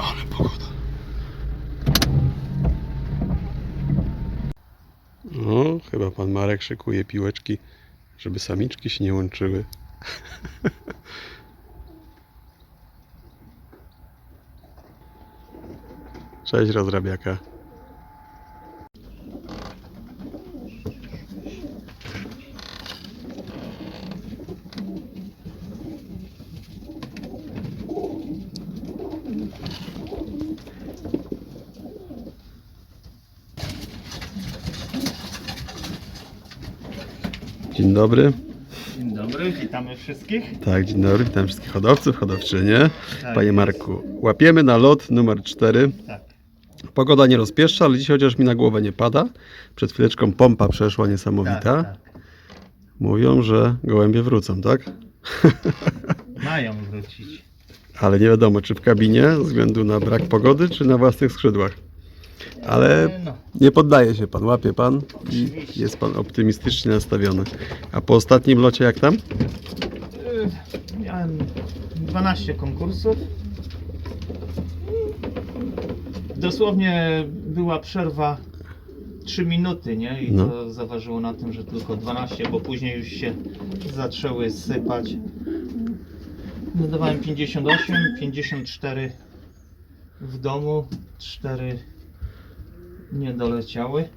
Ale pogoda. No, chyba pan Marek szykuje piłeczki, żeby samiczki się nie łączyły. Cześć rozrabiaka. Dzień dobry. Dzień dobry, witamy wszystkich. Tak, dzień dobry, witam wszystkich hodowców, hodowczynie. Tak Panie. Marku, łapiemy na lot numer 4. Tak, Pogoda nie rozpieszcza, ale dzisiaj chociaż mi na głowę nie pada. Przed chwileczką pompa przeszła tak, niesamowita. tak. Mówią, że gołębie wrócą, tak? Mają wrócić. Ale nie wiadomo, czy w kabinie ze względu na brak pogody, czy na własnych skrzydłach. Ale E, No, nie poddaje się pan, łapie pan i jest pan optymistycznie nastawiony. A po ostatnim locie jak tam? y, miałem 12 konkursów. Dosłownie była przerwa 3 minuty, nie? I No. to zaważyło na tym, że tylko 12, bo później już się zaczęły sypać. Dodawałem 58, 54 w domu, 4 nie doleciały.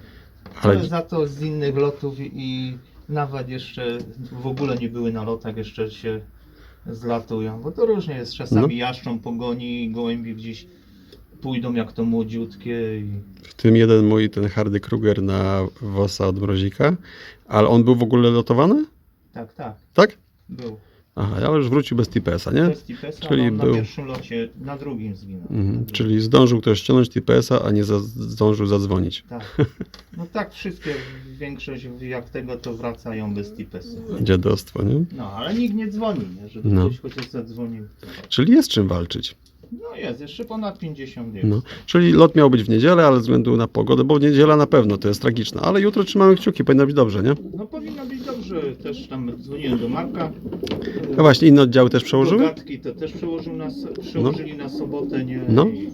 Ale Ale za to z innych lotów i nawet jeszcze w ogóle nie były na lotach, jeszcze się zlatują, bo to różnie jest. Czasami jaszczą pogoni, gołębie gdzieś pójdą jak to młodziutkie i w tym jeden mój, ten Hardy Kruger na Wosa od Mrozika. Ale on był w ogóle lotowany? tak, tak, Tak? był. Aha, ale już wrócił bez TPS-a, nie? Bez TPS-a, Czyli on był- na pierwszym locie, na drugim zginął. Mhm. Czyli zdążył ktoś ściągnąć TPS-a, a nie za, zdążył zadzwonić. Tak. No tak, wszystkie, większość jak tego to wracają bez TPS-a. Dziadostwo, nie? No, ale nikt nie dzwoni, nie? żeby No. ktoś chociaż zadzwonił. Czyli jest czym walczyć. No jest, jeszcze ponad 50 jest. No. Czyli lot miał być w niedzielę, ale ze względu na pogodę, bo niedziela na pewno to jest tragiczna, ale jutro trzymamy kciuki, powinno być dobrze, nie? No powinno być dobrze, też tam dzwoniłem do Marka. A właśnie, inne oddziały też przełożyły? Dodatki to też przełożył na, przełożyli na sobotę, nie? No. I-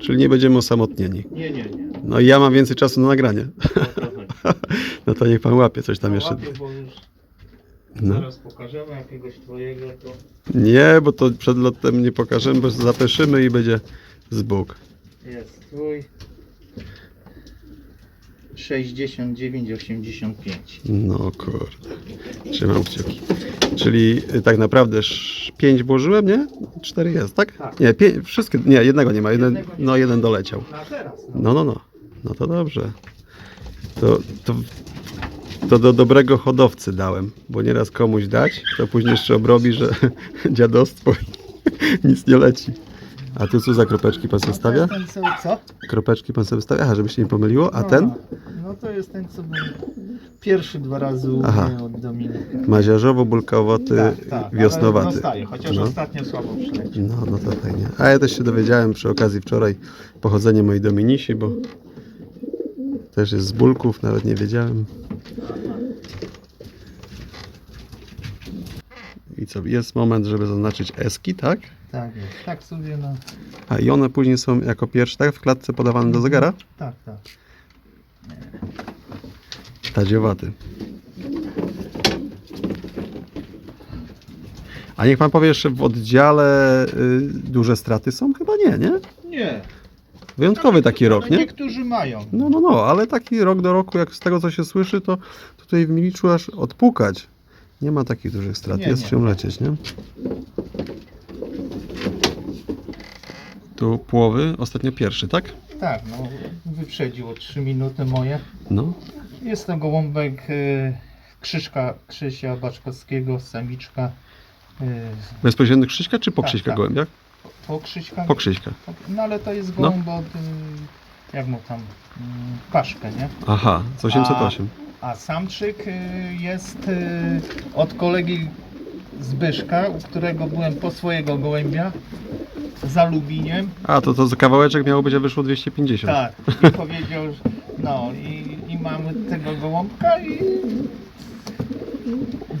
Czyli nie będziemy osamotnieni. Nie, nie, nie. No i ja mam więcej czasu na nagranie. O to chodzi. No to niech pan łapie coś tam No, jeszcze. łapię, bo już No. zaraz pokażemy jakiegoś twojego, to Nie, bo to przed lotem nie pokażemy, bo zapeszymy i będzie z Bóg. jest twój. 69,85. No kurde. Trzymam kciuki. Czyli y, tak naprawdę sz- pięć włożyłem, nie? Cztery jest, tak? Tak. Nie, pię- wszystkie, nie, jednego nie ma, jeden, Jednego nie no jeden doleciał. Na teraz. No. No, no, no. No to dobrze. To, to, to do dobrego hodowcy dałem, bo nieraz komuś dać, to później jeszcze obrobi, że dziadostwo nic nie leci. A tu co za kropeczki pan sobie stawia? Ten, co? co? Kropeczki pan sobie stawia? Aha, żeby się nie pomyliło. A ten? No to jest ten, co był pierwszy dwa razy u Aha. mnie od Dominika. Maziarzowo-bulkowaty, ale wiosnowaty. Dostaje, chociaż No. ostatnio słabo przyleciał. No, no to fajnie. A ja też się dowiedziałem przy okazji wczoraj pochodzenie mojej Dominisi, bo też jest z bulków, nawet nie wiedziałem. I co, jest moment, żeby zaznaczyć eski, tak? Tak jest. Tak sobie no. A i one później są jako pierwsze, tak? W klatce podawane do zegara? Tak, tak. Tadziowaty. A niech pan powie jeszcze w oddziale y, duże straty są? Chyba nie, nie? Nie. Wyjątkowy taki rok, Ale nie? Niektórzy mają. No, no, no, ale taki rok do roku, jak z tego co się słyszy, to tutaj w Miliczu aż odpukać. Nie ma takich dużych strat, Nie, jest nie. czym lecieć, nie? Tu płowy, ostatnio pierwszy, tak? Tak, no wyprzedził o 3 minuty moje. No, Jest to gołąbek y, Krzyżka Krzysia Baczkowskiego, samiczka. Y, bezpośrednio Krzyśka czy po Tak, Krzyśka tak. gołębiach? po Krzyśka. Po Krzyśka. No ale to jest gołąb od, y, jak mu tam, y, paszkę, nie? Aha, z 808. A samczyk y, jest y, od kolegi Zbyszka, u którego byłem po swojego gołębia za Lubiniem. A, to to za kawałeczek miało być, a wyszło 250. Tak, i powiedział, że no i, i mamy tego gołąbka i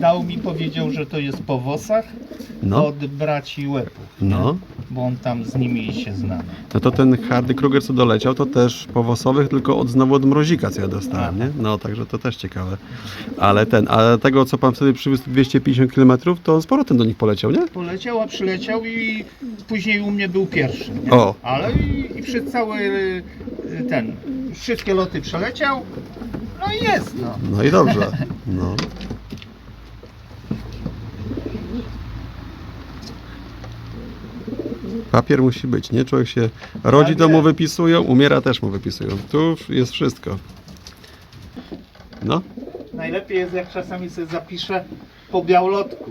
dał mi, powiedział, że to jest po wosach No, od braci łepu. no, bo on tam z nimi się zna. No to ten Hardy Kruger co doleciał, to też po wosowych, tylko od znowu od mrozika, co ja dostałem, nie? No, także to też ciekawe. Ale ten, ale tego, co pan wtedy przywiózł 250 km, to on z powrotem do nich poleciał, nie? Poleciał, a przyleciał i później u mnie był pierwszy. Nie? O. Ale i, i przez cały y, ten, wszystkie loty przeleciał, no i jest no. No i dobrze. No. Papier musi być, nie? Człowiek się rodzi, to mu wypisują, umiera też mu wypisują. Tu jest wszystko. No, Najlepiej jest jak czasami sobie zapiszę po białolotku.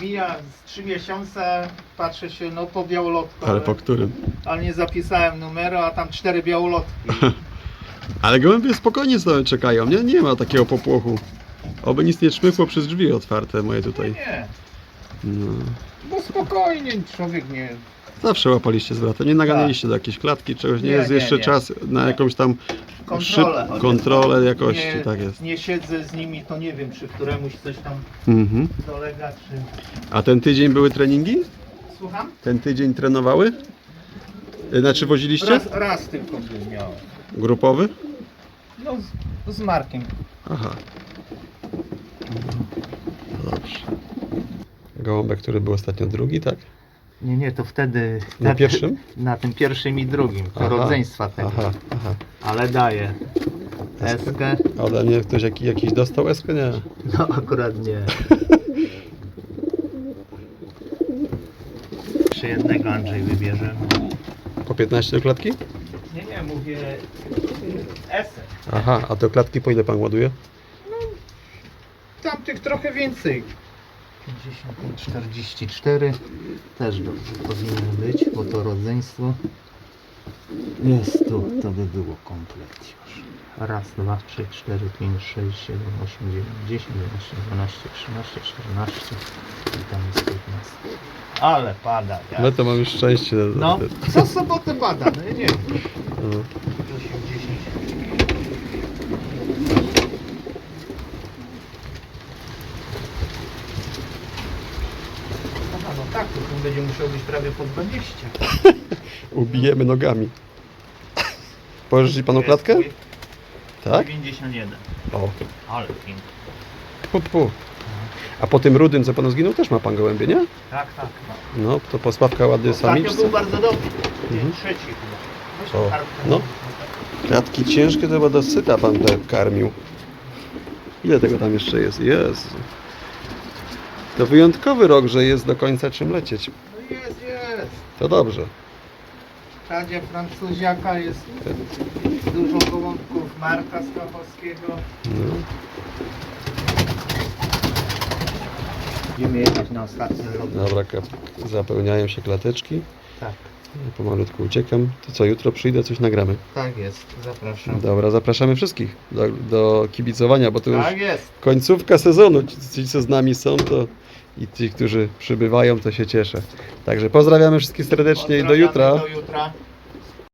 Mija z 3 miesiące, patrzę się, no po białolotku, ale po którym? ale nie zapisałem numeru, a tam cztery białolotki. Ale gołębie spokojnie sobie czekają, nie? Nie ma takiego popłochu. Oby nic nie czmychło przez drzwi otwarte moje tutaj. Nie, No. bo spokojnie człowiek nie... Zawsze łapaliście zwrotem, nie naganiliście do jakiejś klatki, czegoś, nie, Nie, jest nie, jeszcze nie. czas na jakąś tam Kontrolę. szyb, kontrolę jakości, nie, tak jest. Nie siedzę z nimi, to nie wiem, czy któremuś coś tam Mhm. dolega, czy... A ten tydzień były treningi? Słucham? Ten tydzień trenowały? Y, Znaczy woziliście? Raz, raz tylko był miał. Grupowy? No z, z Markiem. Aha. No Dobrze. Gołąbek, który był ostatnio drugi, tak? Nie, nie, to wtedy... Na pierwszym? Na tym pierwszym i drugim, to Aha. rodzeństwa tego. Aha, aha. Ale daje. Eskę? A ode mnie ktoś jaki, jakiś dostał eskę? Nie. No akurat nie. Jeszcze jednego Andrzej wybierze. Po 15 do klatki? Nie, nie, mówię Esek. Aha, a do klatki po ile pan ładuje? Tamtych trochę więcej. 50, 44 też dobrze powinno być, bo to rodzeństwo jest tu, to by było komplet już. Raz, dwa, trzy, cztery, pięć, sześć, siedem, osiem, dziewięć, dziesięć, jedenaście, dwanaście, trzynaście, czternaście i tam jest 15. Ale pada. Ja. No to mam już szczęście. No, co sobotę pada, no ja nie wiem. No. 8, 10. Aha, no tak, to tu będzie musiał być prawie po 20. Ubijemy nogami. Pożyczy panu klatkę? Tak? 91. O, Ale pięknie. pu, pu. A po tym rudym, co panu zginął, też ma pan gołębie, nie? Tak, tak. No. No, to posławka ładny Ostatnio samiczce. był bardzo dobry. Mhm. Trzeci chyba. Weź O, kartkę. no. Klatki ciężkie, to chyba dosyta pan te karmił. Ile tego tam jeszcze jest? Jezu. To wyjątkowy rok, że jest do końca czym lecieć. No jest, jest. To dobrze. W Czadzie Francuziaka jest dużo gołąbków Marka Stachowskiego. No. Będziemy jechać na ostatni lot. Dobra, kap- zapełniają się klateczki. Tak, Ja Pomalutku uciekam. To co, jutro przyjdę, coś nagramy. tak jest. Zapraszam. Dobra, zapraszamy wszystkich do, do kibicowania, bo to już Tak jest. końcówka sezonu. Ci, ci, co z nami są, to i ci, którzy przybywają, to się cieszę. Także pozdrawiamy wszystkich serdecznie i do jutra. Do jutra.